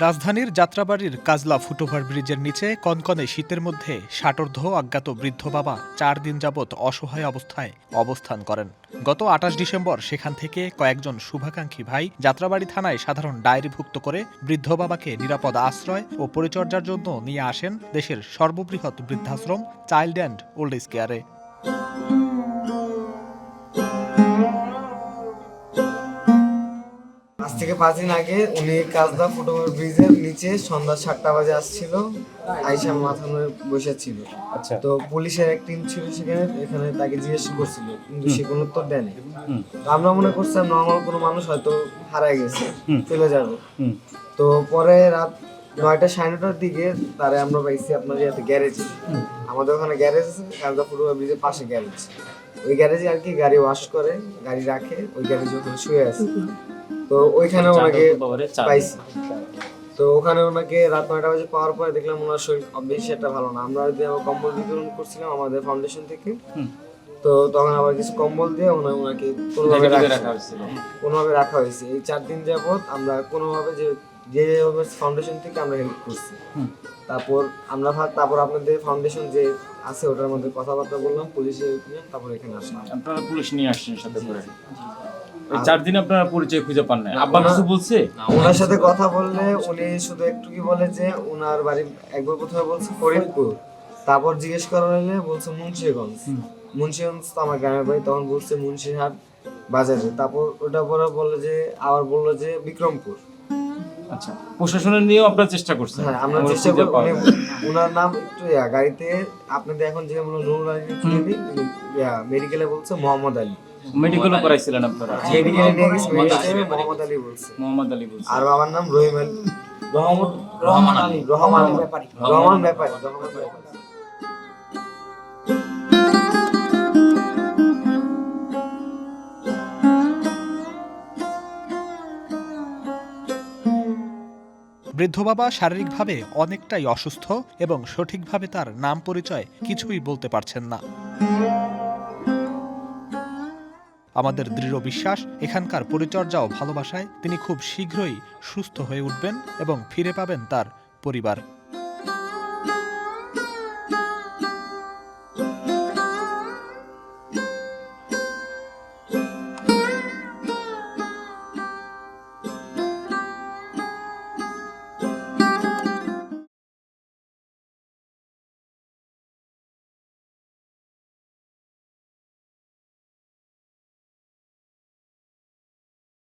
রাজধানীর যাত্রাবাড়ির কাজলা ফুটওভার ব্রিজের নিচে কনকনে শীতের মধ্যে ষাটোর্ধ অজ্ঞাত বৃদ্ধ বাবা চার দিন যাবৎ অসহায় অবস্থায় অবস্থান করেন। গত আঠাশ ডিসেম্বর সেখান থেকে কয়েকজন শুভাকাঙ্ক্ষী ভাই যাত্রাবাড়ি থানায় সাধারণ ডায়েরিভুক্ত করে বৃদ্ধ বাবাকে নিরাপদ আশ্রয় ও পরিচর্যার জন্য নিয়ে আসেন দেশের সর্ববৃহৎ বৃদ্ধাশ্রম চাইল্ড অ্যান্ড ওল্ড এজ কেয়ারে। থেকে পাঁচ দিন আগে উনি কাজদা ফুটওভার ব্রিজের নিচে সন্ধ্যা সাতটা বাজে আসছিল আইসা মাথা নড়ে বসে ছিল আচ্ছা। তো পুলিশের এক টিম ছিল সেখানে এখানে তাকে জিজ্ঞেস করছিল কিন্তু সে কোনো উত্তর দেয়নি। তো আমরা মনে করছিলাম নর্মাল কোনো মানুষ হয়তো হারায় গেছে চলে যাবে। হুম। তো পরে রাত নয়টা সাড়ে নটার দিকে তারে আমরা পাইছি আপনার ইয়াতে গ্যারেজে। আমাদের ওখানে গ্যারেজ আছে কাজদা ফুটওভার ব্রিজের পাশে গ্যারেজ। ওই গ্যারেজে আর কি গাড়ি ওয়াশ করে গাড়ি রাখে ওই গ্যারেজে ওখানে শুয়ে আছে। তো ওইখানে ওনাকে পাইছি। তো ওখানে ওনাকে রাত নয়টা বাজে পাওয়ার পরে দেখলাম ওনার শরীর বেশি একটা ভালো না। আমরা যদি আমার কম্বল বিতরণ করছিলাম আমাদের ফাউন্ডেশন থেকে তো তখন আবার কিছু কম্বল দিয়ে ওনার ওনাকে কোনোভাবে রাখা হয়েছিল। কোনোভাবে রাখা হয়েছে। এই চার দিন যাবত আমরা কোনোভাবে যে যে ফাউন্ডেশন থেকে আমরা হেল্প করছি। তারপর আমরা ভাব- তারপর আপনাদের ফাউন্ডেশন যে আছে ওটার মধ্যে কথাবার্তা বললাম পুলিশে তারপর এখানে আসলাম। আপনারা পুলিশ নিয়ে আসছেন সাথে করে। চার দিন আপনারা পরিচয় খুঁজে পান না আব্বা কিছু বলছে? ওনার সাথে কথা বললে উনি শুধু একটু কি বলে যে ওনার বাড়ি একবার প্রথমে বলছে ফরিদপুর। তারপর জিজ্ঞেস করা হলে বলছে মুন্সিগঞ্জ। মুন্সিগঞ্জ তো আমার গ্রামের বাড়ি তখন বলছে মুন্সিহাট বাজারে। তারপর ওটা পরে বলল যে আবার বলল যে বিক্রমপুর। আচ্ছা প্রশাসনের নিয়েও আপনারা চেষ্টা করছেন হ্যাঁ আমরা চেষ্টা করি। ওনার নাম একটু গাড়িতে আপনাদের এখন যে আমরা নুরুল আলী মেডিকেলে বলছে মোহাম্মদ আলী। মেডিকেলও করাইছিলেন আপনারা মেডিকেলে মেডিকেলে মোহাম্মদ আলী বলছে মোহাম্মদ আলী বলছে আর বাবার নাম রহিম আলী রহমান আলী রহমান ব্যাপারী রহমান ব্যাপারী বৃদ্ধ বাবা শারীরিকভাবে অনেকটাই অসুস্থ এবং সঠিকভাবে তার নাম পরিচয় কিছুই বলতে পারছেন না আমাদের দৃঢ় বিশ্বাস, এখানকার পরিচর্যা ও ভালোবাসায় তিনি খুব শীঘ্রই সুস্থ হয়ে উঠবেন এবং ফিরে পাবেন তার পরিবার।